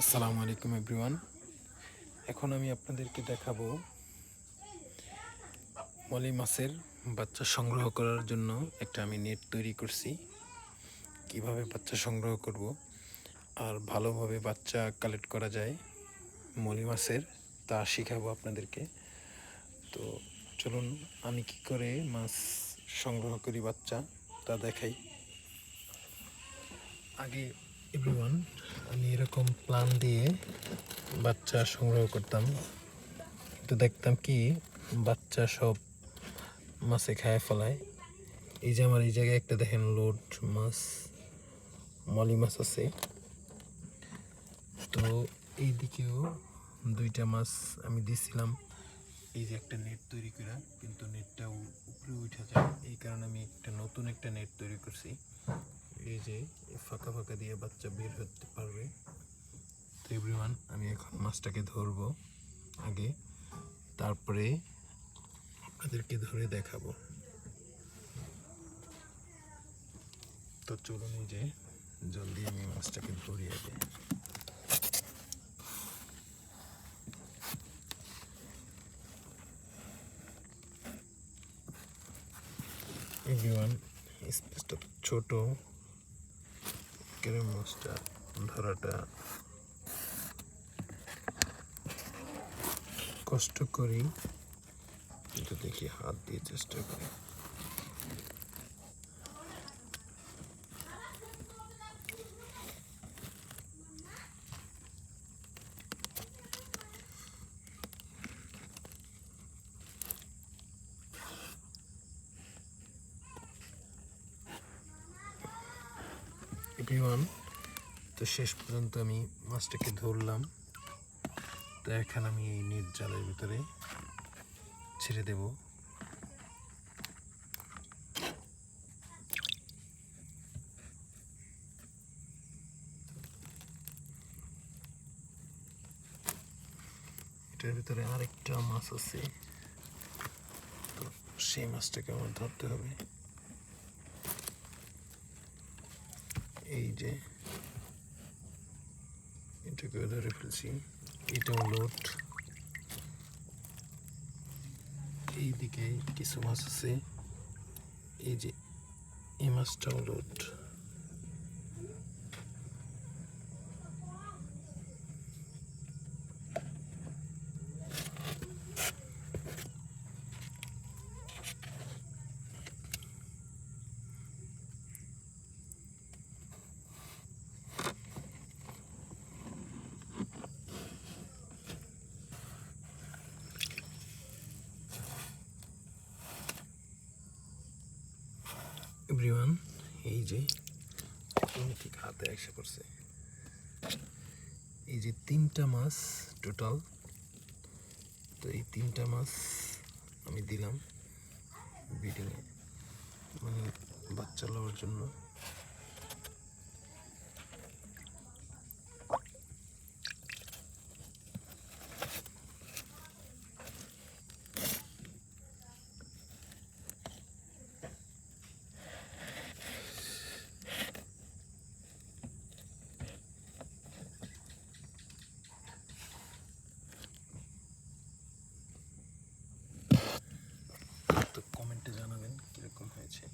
আসসালামু আলাইকুম এভরিওয়ান। এখন আমি আপনাদেরকে দেখাবো মলি মাছের বাচ্চা সংগ্রহ করার জন্য একটা আমি নেট তৈরি করছি। কীভাবে বাচ্চা সংগ্রহ করব আর ভালোভাবে বাচ্চা কালেক্ট করা যায় মলি মাছের, তা শেখাবো আপনাদেরকে। তো চলুন, আমি কি করে মাছ সংগ্রহ করি বাচ্চা, তা দেখাই। আগে এভরিওয়ান আমি এরকম প্ল্যান দিয়ে বাচ্চা সংগ্রহ করতাম। তো দেখতাম কি, বাচ্চা সব মাছে খায় ফেলায়। এই যে আমার এই জায়গায় একটা দেখেন লোড মাছ, মলি মাছ আছে। তো এই দিকেও দুইটা মাছ আমি দিছিলাম। এই যে একটা নেট তৈরি করা কিন্তু নেটটা উপরে উঠে যায়। এই কারণে আমি একটা নতুন একটা নেট তৈরি করছি। এই যে ফাঁকা ফাঁকা দিয়ে বাচ্চা বের হতে পারবে। তো এভরিওয়ান আমি এখন মাছটাকে ধরবো আগে। তারপরে আপনাদেরকে ধরে দেখাবো। তো চলুন এই যে, জলদি আমি মাছটাকে ধরি আগে। এভরিওয়ান স্পেসটা ছোট। কেন মাছটা ধরাটা কষ্ট করি কিন্তু দেখি হাত দিয়ে চেষ্টা করি। এভরিওয়ান তো শেষ পর্যন্ত আমি মাছটাকে ধরলাম। তো এখন আমি এই নেট জালের ভিতরে ছেড়ে দেব। এটার ভিতরে আরেকটা মাছ আছে। তো সেই মাছটাকে আমার ধরতে হবে। এই যে এটাকে ধরে ফেলছি এটাও লোড এইদিকে কিছু মাছ আছে। এই যে, এই মাছটাও লোড এভরিওয়ান এই যে ঠিক হাতে এসে পড়ছে। এই যে তিনটা মাছ টোটাল তো এই তিনটা মাছ আমি দিলাম ব্রিডিংয়ে মানে বাচ্চা লওয়ার জন্য। হয়েছে।